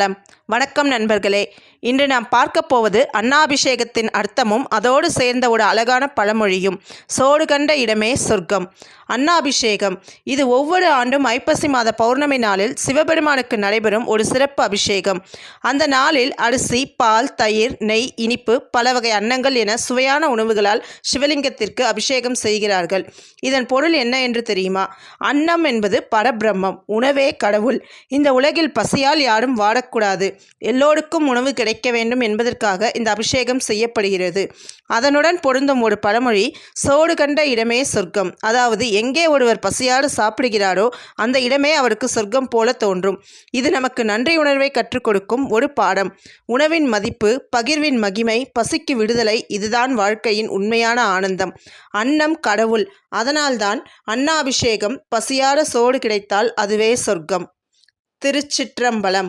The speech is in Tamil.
olem வணக்கம் நண்பர்களே. இன்று நாம் பார்க்க போவது அன்னாபிஷேகத்தின் அர்த்தமும் அதோடு சேர்ந்த ஒரு அழகான பழமொழியும் சோடு கண்ட இடமே சொர்க்கம். அன்னாபிஷேகம் இது ஒவ்வொரு ஆண்டும் ஐப்பசி மாத பௌர்ணமி நாளில் சிவபெருமானுக்கு நடைபெறும் ஒரு சிறப்பு அபிஷேகம். அந்த நாளில் அரிசி பால் தயிர் நெய் இனிப்பு பல வகை அன்னங்கள் என சுவையான உணவுகளால் சிவலிங்கத்திற்கு அபிஷேகம் செய்கிறார்கள். இதன் பொருள் என்ன என்று தெரியுமா? அன்னம் என்பது பரபிரம்மம் உணவே கடவுள். இந்த உலகில் பசியால் யாரும் வாடக்கூடாது. எல்லோருக்கும் உணவு கிடைக்க வேண்டும் என்பதற்காக இந்த அபிஷேகம் செய்யப்படுகிறது. அதனுடன் பொருந்தும் ஒரு பழமொழி சோடு கண்ட இடமே சொர்க்கம். அதாவது எங்கே ஒருவர் பசியாறு சாப்பிடுகிறாரோ அந்த இடமே அவருக்கு சொர்க்கம் போல தோன்றும். இது நமக்கு நன்றி உணர்வை கற்றுக் கொடுக்கும் ஒரு பாடம். உணவின் மதிப்பு பகிர்வின் மகிமை பசிக்கு விடுதலை இதுதான் வாழ்க்கையின் உண்மையான ஆனந்தம். அன்னம் கடவுள். அதனால்தான் அன்னாபிஷேகம் பசியார சோடு கிடைத்தால் அதுவே சொர்க்கம். திருச்சிற்றம்பலம்.